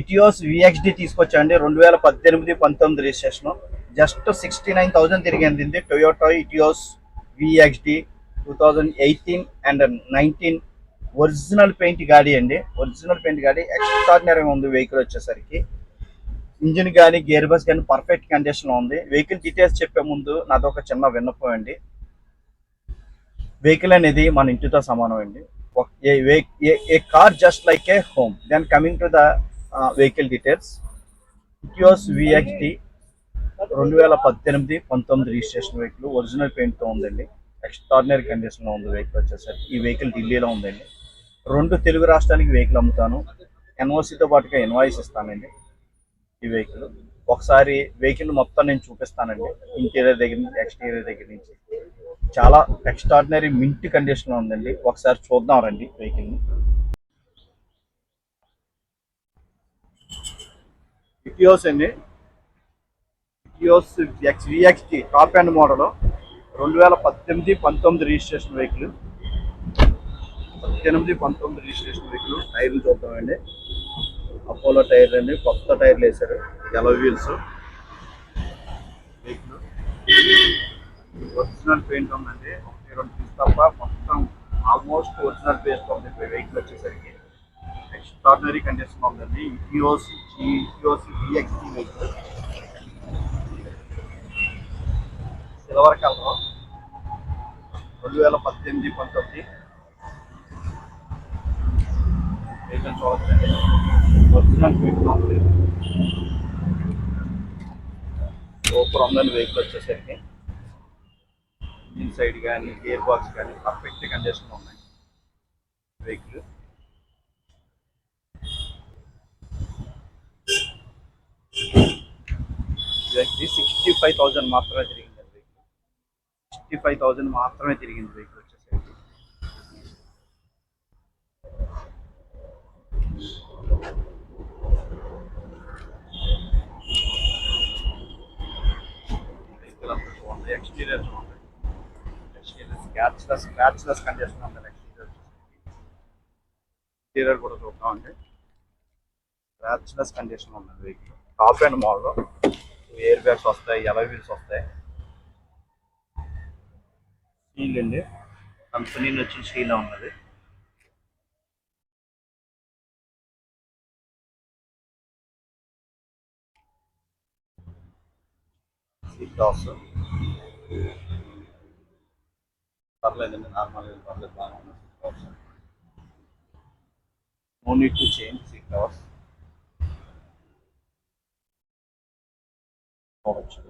Etios విఎక్స్డి తీసుకొచ్చండి. రెండు వేల పద్దెనిమిది పంతొమ్మిది registration. Just sixty nine thousand తిరిగింది ఇది Toyota Etios VXD two thousand eighteen and nineteen original paint గాడి అండి. ఒరిజినల్ పెయింట్ గాడి ఎక్స్ట్రాడినరీగా ఉంది వెహికల్ వచ్చేసరికి. ఇంజిన్ కానీ గేర్ బస్ కానీ పర్ఫెక్ట్ కండిషన్లో ఉంది. వెహికల్ డీటెయిల్స్ చెప్పే ముందు నాది ఒక చిన్న విన్నపం అండి. వెహికల్ అనేది మన ఇంటితో సమానం అండి. A car just like a home then coming to the vehicle details Etios VXT రెండు వేల పద్దెనిమిది పంతొమ్మిది రిజిస్ట్రేషన్ వెహికల్ ఒరిజినల్ పెయింట్తో ఉందండి. ఎక్స్ట్రాడినరీ కండిషన్లో ఉంది వెహికల్ వచ్చేసరికి. ఈ వెహికల్ ఢిల్లీలో ఉందండి. రెండు తెలుగు రాష్ట్రానికి వెహికల్ అమ్ముతాను. ఎన్ఓసితో పాటుగా ఇన్వాయిస్ ఇస్తానండి ఈ వెహికల్ ఒకసారి వెహికల్ మొత్తం నేను చూపిస్తానండి. ఇంటీరియర్ దగ్గర నుంచి ఎక్స్టీరియర్ దగ్గర నుంచి. చాలా ఎక్స్ట్రాడినరీ మింట్ కండిషన్లో ఉందండి. ఒకసారి చూద్దాం రండి వెహికల్ని ఇటియోస్ అండి. Etios X VXT top end model రెండు వేల పద్దెనిమిది పంతొమ్మిది రిజిస్ట్రేషన్ వెహికల్ పద్దెనిమిది పంతొమ్మిది రిజిస్ట్రేషన్ వెహికల్ టైర్లు చూద్దామండి. అపోలో టైర్లు అండి. కొత్త టైర్లు వేశారు. Alloy wheels vehicle original paint ఉందండి. ఒకటి రెండు తప్ప మొత్తం ఆల్మోస్ట్ ఒరిజినల్ పేస్ట్ ఉంది. వెహికల్ వచ్చేసరికి. ఎక్స్ట్రాడినరీ కండిషన్ ఉందండి ఇటియోసి ఇటియోసి విఎక్స్టీ వెహికల్ సిల్వర్ కలర్ రెండు వేల పద్దెనిమిది పంతొమ్మిది. వెహికల్ చూడొచ్చండి. ఒరిజినల్ పెయింట్ ఉంది. సూపర్ ఉందండి వెహికల్ వచ్చేసరికి. ఇంజిన్ సైడ్ కానీ గేర్ బాక్స్ కానీ పర్ఫెక్ట్ కండిషన్ ఉన్నాయి. వెహికల్ ఇది సిక్స్టీ ఫైవ్ థౌజండ్ మాత్రమే తిరిగింది వెహికల్ సిక్స్టీ ఫైవ్ థౌజండ్ మాత్రమే తిరిగింది వెహికల్ వచ్చేసరికి. వెహికల్ అంతా చూడండి ఎక్స్టీరియర్ చూడండి ఎక్స్టీరియర్ స్క్రాచ్లెస్ స్క్రాచ్లెస్ కండిషన్ ఉంది ఎక్స్టీరియర్ ఇంటీరియర్ కూడా చూద్దామండి స్క్రాచ్లెస్ కండిషన్ ఉంది vehicle top end model air bags వస్తాయి ఎలై వీల్స్ వస్తాయి స్టీల్ అండి కంపెనీ వచ్చిన స్టీల్ ఉన్నది సీట్ టాప్స్ పర్లేదండి నార్మల్ పర్లేదు బాగా ఉంది seat tops no need to change seat tops చూడొచ్చు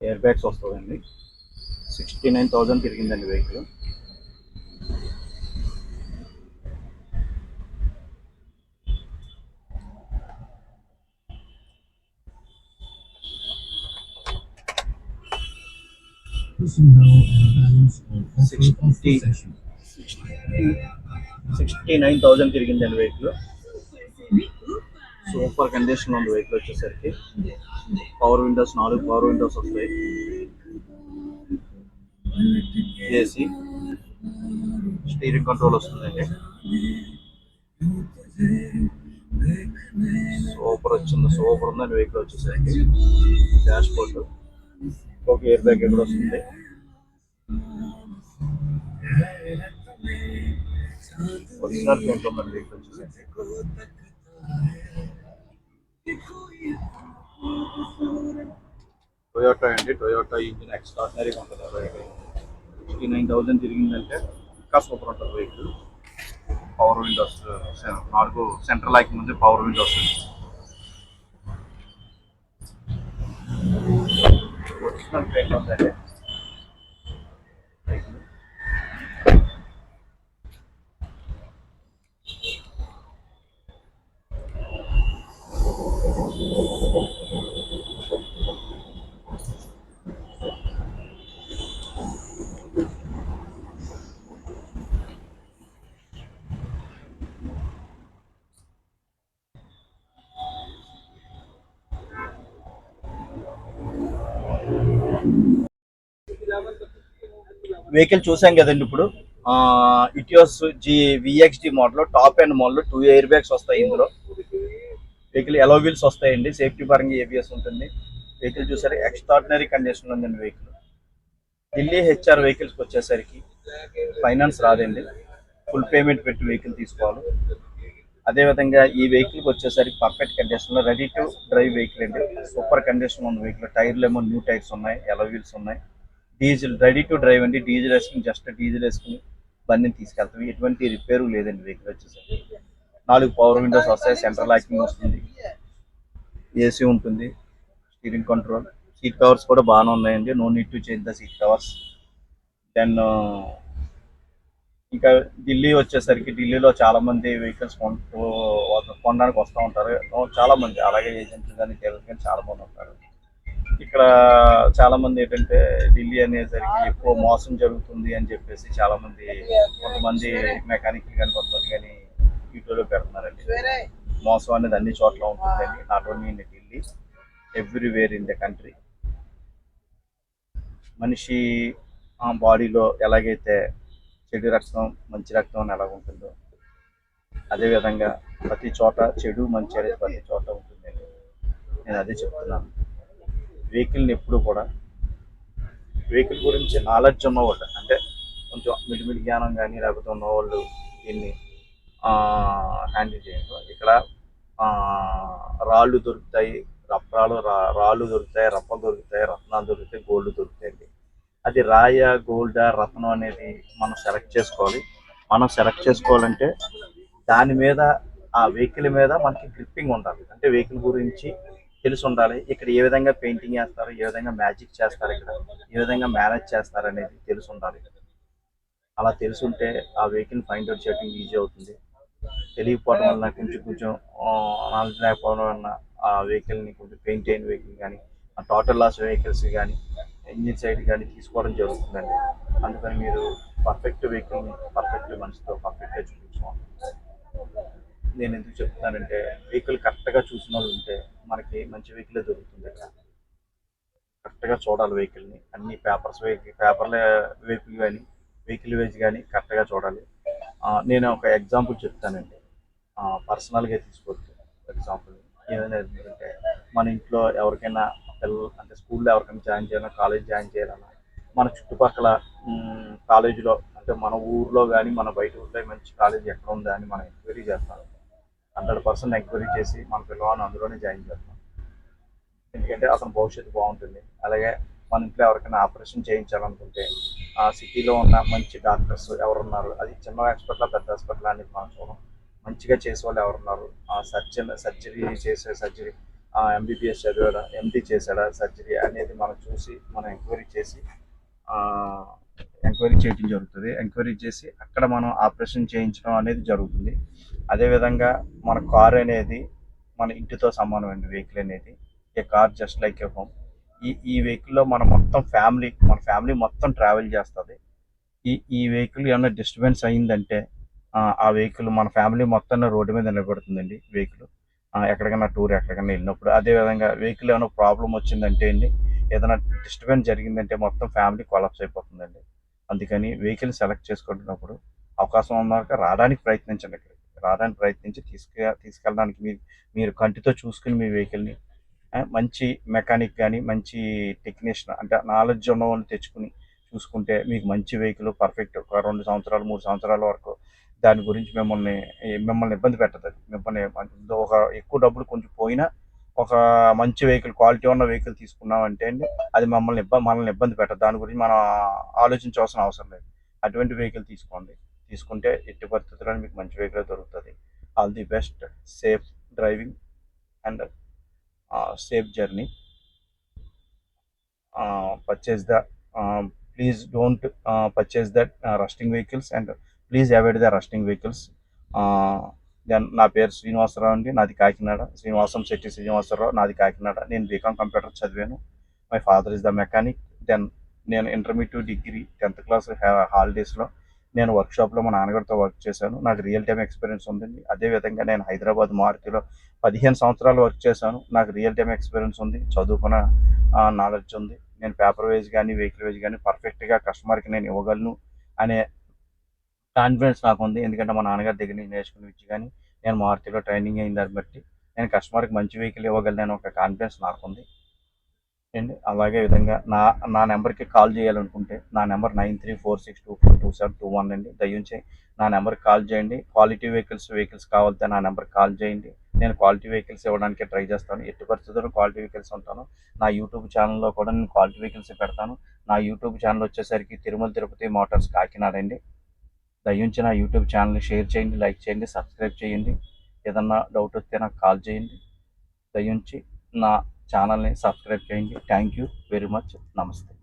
ఎయిర్ బ్యాగ్స్ వస్తుందండి sixty nine thousand తిరిగిందండి vehicle Personnel and balance of offer of Sixty. Sixty nine thousand తిరిగిందండి vehicle. Super condition ఉంది vehicle వచ్చేసరికి. Power windows నాలుగు power windows వస్తాయి. AC steering control వస్తుందండి. Super వచ్చింది super ఉందండి vehicle వచ్చేసరికి. డాష్ బోర్డు ఒక ఎయిర్ బ్యాగ్ ఎక్కడ వస్తుంది. ఒరిజినల్ పెయింట్ ఉందండి వెహికల్ టొయోటా అండి. టొయోటా ఇంజిన్ ఎక్స్ట్రాడినరీగా ఉంటుంది ఆ వెహికల్ సిక్స్టీ నైన్ థౌజండ్ తిరిగిందంటే ఇంకా సూపర్ ఉంటుంది వెహికల్ పవర్ విండోస్ నాలుగు సెంట్రల్ లైక్ ముందు power windows Okay, okay. Vehicle చూసాం కదండి ఇప్పుడు. Etios G VXD model top end model two air bags వస్తాయి ఇందులో. వెహికల్ ఎలో వీల్స్ వస్తాయండి సేఫ్టీ పరంగా ఏబిఎస్ ఉంటుంది. వెహికల్ చూసారు ఎక్స్ట్రాడినరీ కండిషన్ ఉందండి వెహికల్ ఢిల్లీ హెచ్ఆర్ వెహికల్స్కి వచ్చేసరికి ఫైనాన్స్ రాదండి. ఫుల్ పేమెంట్ పెట్టి వెహికల్ తీసుకోవాలి. అదేవిధంగా ఈ వెహికల్కి వచ్చేసరికి పర్ఫెక్ట్ కండిషన్లో రెడీ టు డ్రైవ్ వెహికల్ అండి. సూపర్ కండిషన్ ఉన్న వెహికల్ టైర్లు ఏమో న్యూ టైర్స్ ఉన్నాయి ఎలో వీల్స్ ఉన్నాయి. డీజిల్ రెడీ టు డ్రైవ్ అండి. డీజిల్ వేసుకుని జస్ట్ డీజిల్ వేసుకుని బండిని తీసుకెళ్తాం. ఎటువంటి రిపేర్ లేదండి వెహికల్ వచ్చేసరికి నాలుగు పవర్ విండోస్ వస్తాయి. సెంట్రల్ లాకింగ్ వస్తుంది. ఏసీ ఉంటుంది. స్టీరింగ్ కంట్రోల్ సీట్ కవర్స్ కూడా బాగానే ఉన్నాయండి. No need to change the seat covers then ఇంకా ఢిల్లీ వచ్చేసరికి ఢిల్లీలో చాలా మంది వెహికల్స్ కొనడానికి వస్తూ ఉంటారు. చాలా మంది అలాగే ఏజెంట్లు కానీ డీలర్స్ కానీ చాలా మంది ఉంటారు. ఇక్కడ చాలా మంది ఏంటంటే ఢిల్లీ అనేసరికి ఎక్కువ మోసం జరుగుతుంది అని చెప్పేసి చాలా మంది కొంతమంది మెకానిక్ కానీ కొంతమంది కానీ యూట్యూబ్లో పెడుతున్నారండి. మోసం అనేది అన్ని చోట్ల ఉంటుందండి. Not only in Delhi everywhere in the country మనిషి బాడీలో ఎలాగైతే చెడు రక్తం మంచి రక్తం అని ఎలాగ ఉంటుందో అదేవిధంగా ప్రతి చోట చెడు మంచి అనేది ప్రతి చోట ఉంటుందండి. నేను అదే చెప్తున్నాను. వెహికల్ని ఎప్పుడు కూడా వెహికల్ గురించి నాలెడ్జ్ ఉన్నవాళ్ళు అంటే కొంచెం మిడిమిడి జ్ఞానం కానీ లేకపోతే ఉన్నవాళ్ళు దీన్ని హ్యాండిల్ చేయండి ఇక్కడ రాళ్ళు దొరుకుతాయి రప్రాలు రా రాళ్ళు దొరుకుతాయి రప్పలు దొరుకుతాయి రత్నాలు దొరుకుతాయి గోల్డ్ దొరుకుతాయండి. అది రాయ గోల్డ్ రత్నం అనేది మనం సెలెక్ట్ చేసుకోవాలి. మనం సెలెక్ట్ చేసుకోవాలంటే దాని మీద ఆ వెహికల్ మీద మనకి గ్రిప్పింగ్ ఉండాలి. అంటే వెహికల్ గురించి తెలిసి ఉండాలి ఇక్కడ ఏ విధంగా పెయింటింగ్ చేస్తారు ఏ విధంగా మ్యాజిక్ చేస్తారు ఇక్కడ ఏ విధంగా మేనేజ్ చేస్తారు అనేది తెలిసి ఉండాలి అలా తెలిసి ఉంటే ఆ వెహికల్ ఫైండ్ అవుట్ చేయడం ఈజీ అవుతుంది. తెలియకపోవడం వల్ల కొంచెం కొంచెం నాలెడ్జ్ లేకపోవడం వల్ల ఆ వెహికల్ని కొంచెం పెయింట్ అయిన వెహికల్ కానీ ఆ టోటల్ లాస్ వెహికల్స్ కానీ ఇంజిన్ సైడ్ కానీ తీసుకోవడం జరుగుతుందండి. అందుకని మీరు పర్ఫెక్ట్ వెహికల్ని పర్ఫెక్ట్ మనిషితో పర్ఫెక్ట్గా చూపించుకోవాలి. నేను ఎందుకు చెప్తున్నానంటే వెహికల్ కరెక్ట్గా చూసిన వాళ్ళు ఉంటే మనకి మంచి వెహికల్ దొరుకుతుంది ఇక్కడ కరెక్ట్గా చూడాలి వెహికల్ని అన్ని పేపర్స్ వెహికల్ పేపర్ల వెహికల్ కానీ వెహికల్ వేజ్ కానీ కరెక్ట్గా చూడాలి. నేను ఒక ఎగ్జాంపుల్ చెప్తానండి. పర్సనల్గా తీసుకోవచ్చు ఎగ్జాంపుల్ ఏదైనా ఎందుకంటే మన ఇంట్లో ఎవరికైనా పిల్లలు అంటే స్కూల్లో ఎవరికైనా జాయిన్ చేయాలన్నా కాలేజ్ జాయిన్ చేయాలన్నా మన చుట్టుపక్కల కాలేజీలో అంటే మన ఊర్లో కానీ మన బయట ఊర్లో మంచి కాలేజీ ఎక్కడ ఉందా అని మనం ఎంక్వైరీ చేస్తాం. హండ్రెడ్ పర్సెంట్ ఎంక్వైరీ చేసి మన పిల్లవాడిని అందులోనే జాయిన్ చేస్తాం. ఎందుకంటే అతని భవిష్యత్తు బాగుంటుంది. అలాగే మన ఇంట్లో ఎవరికైనా ఆపరేషన్ చేయించాలనుకుంటే ఆ సిటీలో ఉన్న మంచి డాక్టర్స్ ఎవరున్నారు? అది చిన్న హాస్పిటల్ పెద్ద హాస్పిటల్ అనేది మనం చూడం మంచిగా చేసే వాళ్ళు ఎవరున్నారు? ఆ సర్జన్ సర్జరీ చేసే సర్జరీ ఎంబీబీఎస్ చదివాడా? ఎండి చేశాడా? సర్జరీ అనేది మనం చూసి మనం ఎంక్వైరీ చేసి ఎంక్వైరీ చేయడం జరుగుతుంది. ఎంక్వైరీ చేసి అక్కడ మనం ఆపరేషన్ చేయించడం అనేది జరుగుతుంది. అదేవిధంగా మన కార్ అనేది మన ఇంటితో సమానం అండి వెహికల్ అనేది a car just like a home. ఈ ఈ వెహికల్లో మన మొత్తం ఫ్యామిలీ మన ఫ్యామిలీ మొత్తం ట్రావెల్ చేస్తుంది. ఈ ఈ వెహికల్ ఏమైనా డిస్టర్బెన్స్ అయిందంటే ఆ, ఆ వెహికల్ మన ఫ్యామిలీ మొత్తం రోడ్డు మీద నిలబడుతుందండి వెహికల్. ఎక్కడికైనా టూర్ ఎక్కడికైనా వెళ్ళినప్పుడు. అదేవిధంగా వెహికల్ ఏమైనా ప్రాబ్లం వచ్చిందంటే అండి ఏదైనా డిస్టర్బెన్స్ జరిగిందంటే మొత్తం ఫ్యామిలీ కొలాప్స్ అయిపోతుందండి. అందుకని వెహికల్ సెలెక్ట్ చేసుకుంటున్నప్పుడు అవకాశం ఉన్నాక రావడానికి ప్రయత్నించండి ఇక్కడికి. రావడానికి ప్రయత్నించి తీసుకు తీసుకెళ్ళడానికి మీరు మీరు కంటితో చూసుకుని మీ వెహికల్ని మంచి మెకానిక్ కానీ మంచి టెక్నీషియన్ అంటే నాలెడ్జ్ ఉన్నవాళ్ళని తెచ్చుకుని చూసుకుంటే మీకు మంచి వెహికల్ పర్ఫెక్ట్ ఒక రెండు సంవత్సరాలు మూడు సంవత్సరాల వరకు దాని గురించి మిమ్మల్ని మిమ్మల్ని ఇబ్బంది పెట్టదు. మిమ్మల్ని ఒక ఎక్కువ డబ్బులు కొంచెం పోయినా ఒక మంచి వెహికల్ క్వాలిటీ ఉన్న వెహికల్ తీసుకున్నాం అంటే అండి అది మమ్మల్ని ఇబ్బంది మనల్ని ఇబ్బంది పెట్టదు. దాని గురించి మనం ఆలోచించవలసిన అవసరం లేదు. అటువంటి వెహికల్ తీసుకోండి. తీసుకుంటే ఎట్టి పరిస్థితుల్లో మీకు మంచి వెహికల్ దొరుకుతుంది. All the best. Safe driving and safe journey. Purchase the please don't purchase that rusting vehicles and please avoid the rusting vehicles. Then నా పేరు శ్రీనివాసరావు అండి నాది కాకినాడ. శ్రీనివాసం శెట్టి శ్రీనివాసరావు నాది కాకినాడ. నేను బీకామ్ కంప్యూటర్ చదివాను. My father is the mechanic then నేను intermediate degree tenth class హాలిడేస్లో నేను వర్క్షాప్లో మా నాన్నగారితో వర్క్ చేశాను. నాకు రియల్ టైం ఎక్స్పీరియన్స్ ఉందండి. అదేవిధంగా నేను హైదరాబాద్ మారుతిలో పదిహేను సంవత్సరాలు వర్క్ చేశాను. నాకు రియల్ టైం ఎక్స్పీరియన్స్ ఉంది. చదువుకున్న నాలెడ్జ్ ఉంది. నేను పేపర్ వైజ్ కానీ వెహికల్ వైజ్ కానీ పర్ఫెక్ట్గా కస్టమర్కి నేను ఇవ్వగలను అనే కాన్ఫిడెన్స్ నాకు ఉంది. ఎందుకంటే మా నాన్నగారి దగ్గర నేను నేర్చుకుని వచ్చి కానీ నేను మారుతిలో ట్రైనింగ్ అయిన దాన్ని బట్టి నేను కస్టమర్కి మంచి వెహికల్ ఇవ్వగలను ఒక కాన్ఫిడెన్స్ నాకు ఉంది. అండ్ అలాగే విధంగా నా నా నెంబర్కి కాల్ చేయాలనుకుంటే నా number nine three four six two four two seven two one అండి. దయించి నా నెంబర్కి కాల్ చేయండి. క్వాలిటీ వెహికల్స్ వెహికల్స్ కావాలంటే నా నెంబర్కి కాల్ చేయండి. నేను క్వాలిటీ వెహికల్స్ ఇవ్వడానికి ట్రై చేస్తాను. ఎట్టి పరిస్థితుల్లో క్వాలిటీ వెహికల్స్ ఉంటాను. నా యూట్యూబ్ ఛానల్లో కూడా నేను క్వాలిటీ వెహికల్స్ పెడతాను. నా యూట్యూబ్ ఛానల్ వచ్చేసరికి తిరుమల తిరుపతి మోటార్స్ కాకినాడ అండి. దయించి నా యూట్యూబ్ ఛానల్ని షేర్ చేయండి లైక్ చేయండి సబ్స్క్రైబ్ చేయండి. ఏదన్నా డౌట్ వస్తే నాకు కాల్ చేయండి. దయించి నా ఛానల్ని సబ్స్క్రైబ్ చేయండి. Thank you very much. నమస్తే.